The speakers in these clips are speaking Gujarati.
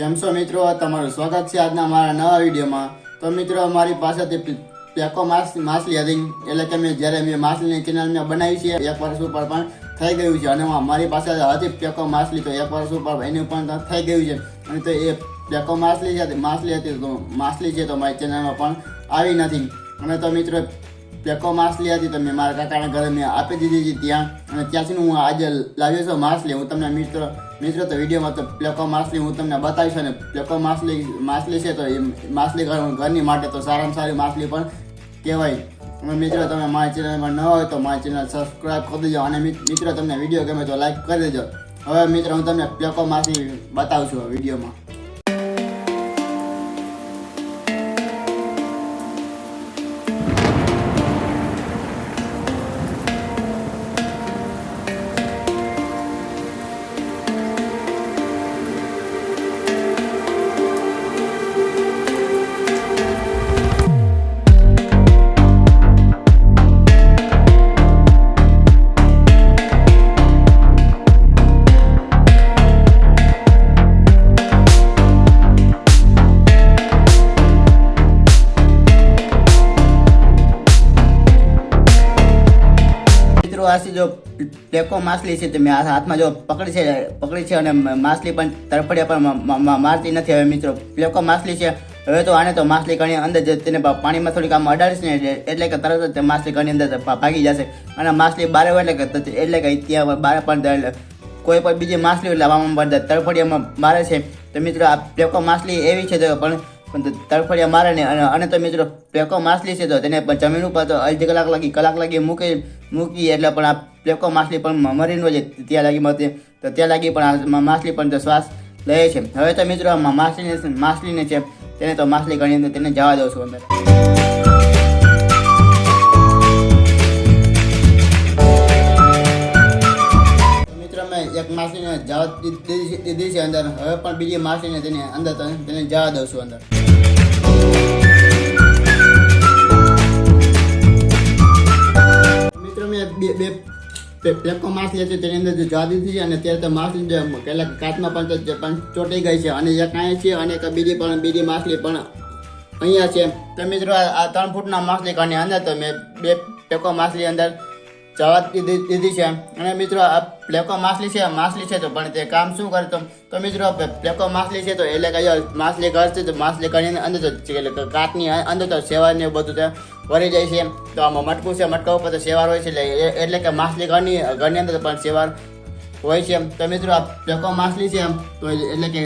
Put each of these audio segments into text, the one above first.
કેમ છો મિત્રો? તમારું સ્વાગત છે આજના મારા નવા વિડીયોમાં. તો મિત્રો, મારી પાસેથી પેકો માસ માછલી હતી. એટલે કે મેં જ્યારે મેં માછલીની ચેનલ મેં બનાવી છે, એક વર્ષ ઉપર પણ થઈ ગયું છે. અને મારી પાસે હતી પેકો માછલી, તો એક વર્ષ ઉપર એની પણ થઈ ગયું છે. અને તો એ પેકો માછલી છે, માછલી હતી, તો માછલી છે, તો મારી ચેનલમાં પણ આવી નથી. અને તો મિત્રો, પેકો માછલી હતી, તો મેં મારા કાકાના ઘરે મેં આપી દીધી હતી ત્યાં. અને ત્યાંથી હું આજે લાવ્યો છું માછલી. હું તમને મિત્રો મિત્રો, તો વિડીયોમાં તો પ્લેકો માછલી હું તમને બતાવીશ અને પ્લેકો માછલી માછલી છે તો એ માછલી ઘર ઘરની માટે તો સારામાં સારી માછલી પણ કહેવાય. અને મિત્રો, તમે મારી ચેનલમાં ન હોય તો મારી ચેનલ સબસ્ક્રાઈબ કરી દેજો અને મિત્રો, તમને વીડિયો ગમે તો લાઈક કરી દેજો. હવે મિત્રો, હું તમને પ્લેકો માછલી બતાવું છું વિડીયોમાં. મિત્રો, આ જો પ્લેકો માછલી છે તો મેં આ હાથમાં જો પકડી છે પકડી છે અને માછલી પણ તરફડે પણ મારતી નથી હવે મિત્રો. પ્લેકો માછલી છે. હવે તો આને તો માછલી ઘણી અંદર જે તેને પાણીમાં થોડીક આમ અડાડીશ ને એટલે- કે તરત જ માછલી ઘણી અંદર ભાગી જશે. અને માછલી બારે એટલે કે એટલે કે ત્યાં બારે પણ કોઈ પણ બીજી માછલી લાવવામાં બધા તરફડિયામાં મારે છે. તો મિત્રો, આ પ્લેકો માછલી એવી છે તો પણ તરફડિયા મારે ને અને તો મિત્રો પ્લેકો માછલી છે તો તેને જમીન ઉપર તો અડધી કલાક લાગી કલાક લાગી મૂકી મૂકી એટલે પણ આ પ્લેકો માછલી પણ મરી ન જાય ત્યાં લાગી મળતી. તો ત્યાં લાગી પણ આ માછલી પણ શ્વાસ લે છે. હવે તો મિત્રો માછલીને માછલીને છે, તેને તો માછલી અંદર તેને જવા દઉં છું અંદર. એક માછલીને જવા દીધી છે અંદર. હવે પણ બીજી માછલીને તેને અંદર તેને જવા દઉં છું અંદર. પે- પેકો માછલી હતી, તેની અંદર જે જવા દીધી છે અને ત્યારે તો માછલી કેટલાક કાચમાં પણ જે પણ ચોંટી ગઈ છે. અને એક અહીંયા છે અને એક બીજી પણ, બીજી માછલી પણ અહીંયા છે. તો મિત્રો, આ ત્રણ ફૂટના માછલી કાની અંદર તો મેં બે ફેંકો માછલી અંદર જવા દીધી છે. અને મિત્રો, આ પ્લેકો માછલી છે માછલી છે તો પણ તે કામ શું કરતો તો? મિત્રો પ્લેકો માછલી છે તો એટલે કે માછલી ઘર છે તો માછલી ઘરની અંદર તો છે એટલે કે કાચની અંદર તો સેવાને બધું તે વળી જાય છે. તો આમાં મટકું છે, મટકા ઉપર તો સેવાર હોય છે, એટલે એટલે કે માછલી ઘરની ઘરની અંદર પણ સેવાર હોય છે. તો મિત્રો, આ પ્લેકો માછલી છે, તો એટલે કે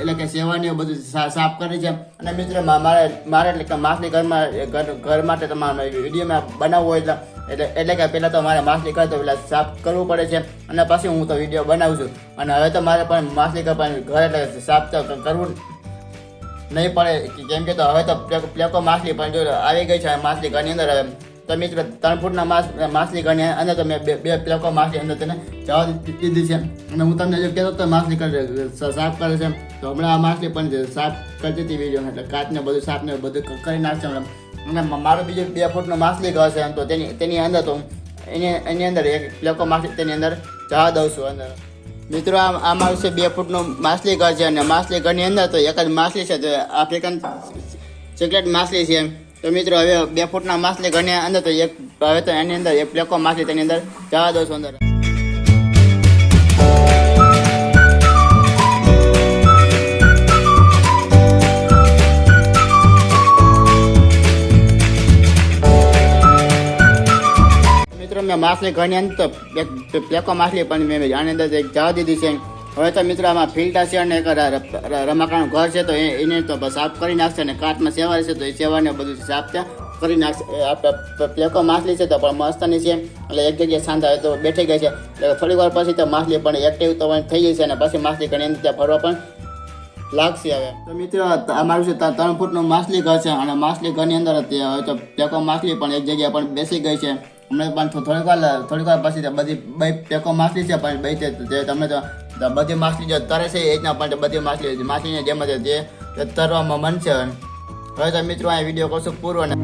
એટલે કે સેવાની બધું સાફ કરી છે. અને મિત્રો મારે મારે એટલે કે માછલી ઘરમાં, ઘર ઘર માટે તમારે વિડીયોમાં બનાવવું હોય એટલે એટલે એટલે કે પહેલાં તો મારે માછલી ઘર તો પેલા સાફ કરવું પડે છે અને પછી હું તો વીડિયો બનાવું છું. અને હવે તો મારે પણ માછલી પણ ઘર એટલે સાફ તો કરવું નહીં પડે. કેમ કે તો હવે તો પ્લેકો- માછલી પણ જો આવી ગઈ છે માછલી ઘરની અંદર. તો મિત્રો ત્રણ ફૂટના માસ માછલી ઘરની અંદર તો મેં બે બે પ્લેકો માછલી અંદર તેને જવા દીધી છે. અને હું તમને જો કહેતો તો માછલી કરે સાફ કરે છે. તો હમણાં આ માછલી પણ સાફ કરતી હતી વીડિયો એટલે કાચને બધું સાફ ને બધું કરી નાખશે હમણાં. અને મારો બીજું બે ફૂટનું માછલી ઘર છે તો. તેની તેની અંદર તો એની એની અંદર એક પ્લેકો માછલી, તેની અંદર જવા દઉં છું અંદર. મિત્રો, આ આ મારું છે બે ફૂટનું માછલી ઘર છે અને માછલી ઘરની અંદર તો એક જ માછલી છે તો આફ્રિકન ચોકલેટ માછલી છે તો મિત્રો, હવે બે ફૂટના માછલી ઘરની અંદર તો એક, હવે તો એની અંદર એક પ્લેકો માછલી તેની અંદર જવા દઉં છું અંદર. મેં માછલી ઘણી અંદર પ્લેકો માછલી પણ મેં આની અંદર એક જવા દીધી છે. હવે તો મિત્રો આમાં ફિલ્ટર છે અને એક ર- ર- ઘર છે, તો એને તો સાફ કરી નાખશે અને કાટમાં સેવાર છે તો એ સેવાને બધું સાફ છે કરી નાખશે. એ આ પ- પ- પ્લેકો માછલી છે તો પણ મસ્તની છે. એટલે એક જગ્યાએ શાંત આવે તો બેઠી ગઈ છે. એટલે થોડીક વાર પછી તો માછલી પણ એક્ટિવ તો થઈ ગઈ છે અને પછી માછલી ઘણી અંદર ત્યાં ફરવા પણ લાગશે હવે. તો મિત્રો અમારું છે ત્રણ ફૂટનું માછલી ઘર છે અને માછલી ઘરની અંદર હતી હવે તો પ્લેકો માછલી પણ એક જગ્યાએ પણ બેસી ગઈ છે. હમણાં પણ થોડીક વાર થોડીક વાર પછી બધી બે પેકો માછલી છે, પણ બે તે તમને તો બધી માછલી જો તરે છે એ રીતના, પણ બધી માછલી માછલીને જેમ છે તે તરવામાં મન છે હવે તો મિત્રો, આ વીડિયો કરશું પૂરો અને